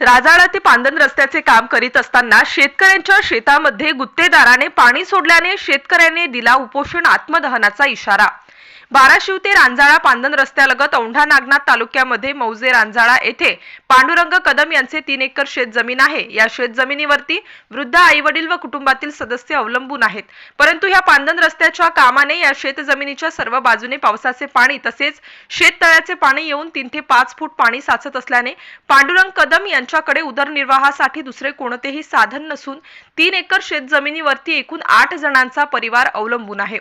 राजाळा ते पांदन रस्त्याचे काम करीत असताना शेतकऱ्यांच्या शेतामध्ये गुत्तेदाराने पाणी सोडल्याने शेतकऱ्याने दिला उपोषण आत्मदहनाचा इशारा. बाराशिव ते रांजाळा पांदन रस्त्यालगत औंढा नागनाथ तालुक्यामध्ये मौजे रांजाळा येथे पांडुरंग कदम यांचे तीन एकर शेतजमीन आहे. या शेत जमिनीवरती वृद्ध आई वडील व कुटुंबातील सदस्य अवलंबून आहेत. परंतु ह्या पांदन रस्त्याच्या कामाने या शेत जमिनीच्या सर्व बाजूने पावसाचे पाणी तसेच शेततळ्याचे पाणी येऊन तीन ते पाच फूट पाणी साचत असल्याने पांडुरंग कदम यांच्याकडे उदरनिर्वाहासाठी दुसरे कोणतेही साधन नसून तीन एकर शेतजमिनीवरती एकूण आठ जणांचा परिवार अवलंबून आहे.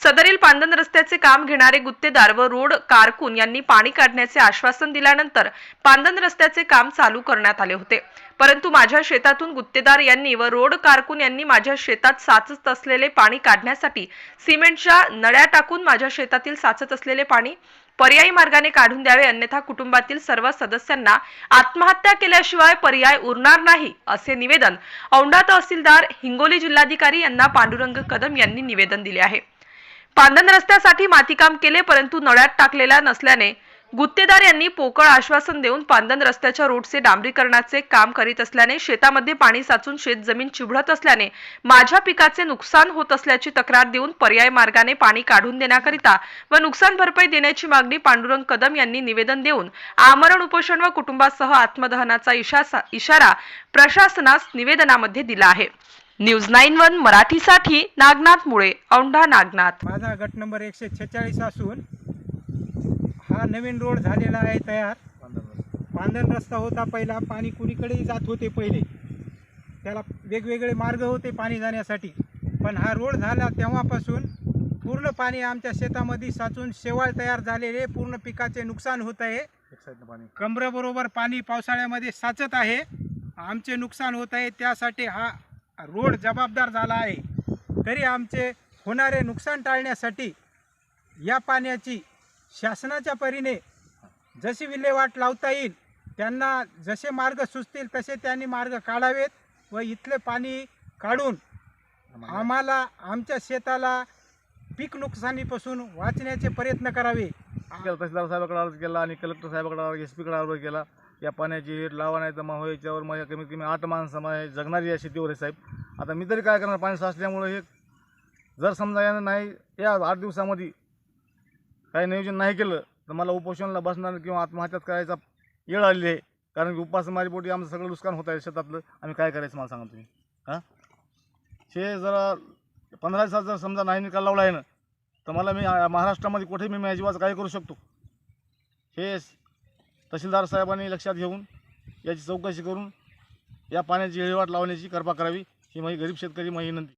सदरील पांदन रस्त्याचे काम घेणारे गुत्तेदार व रोड कारकून यांनी पाणी काढण्याचे आश्वासन दिल्यानंतर पांदन रस्त्याचे काम चालू करण्यात आले होते. परंतु माझ्या शेतातून गुत्तेदार यांनी व रोड कारकून यांनी माझ्या शेतात साचत असलेले पाणी काढण्यासाठी सिमेंटच्या नळ्या टाकून माझ्या शेतातील साचत असलेले पाणी पर्यायी मार्गाने काढून द्यावे अन्यथा कुटुंबातील सर्व सदस्यांना आत्महत्या केल्याशिवाय पर्याय उरणार नाही असे निवेदन औंढा तहसीलदार हिंगोली जिल्हाधिकारी यांना पांडुरंग कदम यांनी निवेदन दिले आहे. पांदन रस्त्यासाठी मातीकाम केले परंतु नळ्यात टाकलेल्या नसल्याने गुत्तेदार यांनी पोकळ आश्वासन देऊन पांदन रस्त्याच्या रोडचे डांबरीकरणाचे काम करीत असल्याने शेतामध्ये पाणी साचून शेत जमीन चिवडत असल्याने माझ्या पिकाचे नुकसान होत असल्याची तक्रार देऊन पर्याय मार्गाने पाणी काढून देण्याकरिता व नुकसान भरपाई देण्याची मागणी पांडुरंग कदम यांनी निवेदन देऊन आमरण उपोषण व कुटुंबासह आत्मदहनाचा इशारा प्रशासनास निवेदनामध्ये दिला आहे. न्यूज नाईन वन मराठीसाठी नागनाथ मुळे औंढा नागनाथ. माझा गट नंबर एकशे छेचाळीस असून हा नवीन रोड झालेला आहे तयार. पांधन रस्ता होता पहिला पाणी कुणीकडेही जात होते पहिले. त्याला वेगवेगळे मार्ग होते पाणी जाण्यासाठी. पण हा रोड झाला तेव्हापासून पूर्ण पाणी आमच्या शेतामध्ये साचून शेवाळ तयार झालेले पूर्ण पिकाचे नुकसान होत आहे. कमरेबरोबर पाणी पावसाळ्यामध्ये साचत आहे. आमचे नुकसान होत आहे. त्यासाठी हा रोड जबाबदार झाला आहे. तरी आमचे होणारे नुकसान टाळण्यासाठी या पाण्याची शासनाच्या परीने जशी विल्हेवाट लावता येईल त्यांना जसे मार्ग सुचतील तसे त्यांनी मार्ग काढावेत व इथले पाणी काढून आम्हाला आमच्या शेताला पीक नुकसानीपासून वाचण्याचे प्रयत्न करावे. तहसीलदार साहेबाकडे अर्ज केला आणि कलेक्टर साहेबाकडे एस पीकडे अर्ज केला. या पाण्याची हेड लावा नाही तर मग हो, याच्यावर मग कमीत कमी आठ माणसं मग जगणारी या शेतीवर आहे साहेब. आता मी तरी काय करणार पाणी साचल्यामुळं हे जर समजा यानं नाही या आठ दिवसामध्ये काही नियोजन नाही केलं तर मला उपोषणाला बसणार किंवा आत्महत्याच करायचा येळ आलेली आहे. कारण की उपासमारीपोटी आमचं सगळं नुकसान होत आहे शेतातलं. आम्ही काय करायचं मला सांगा तुम्ही? हां? हे जरा पंधरा दिवसात जर समजा नाही निकाल लावला आहे ना तर मला मी महाराष्ट्रामध्ये कुठेही मी माझी काय करू शकतो. हे तहसीलदार साहेबांनी लक्षात घेऊन याची चौकशी करून या पाण्याची हेळवाट लावण्याची कृपा करावी ही माझी गरीब शेतकरी माझी विनंती.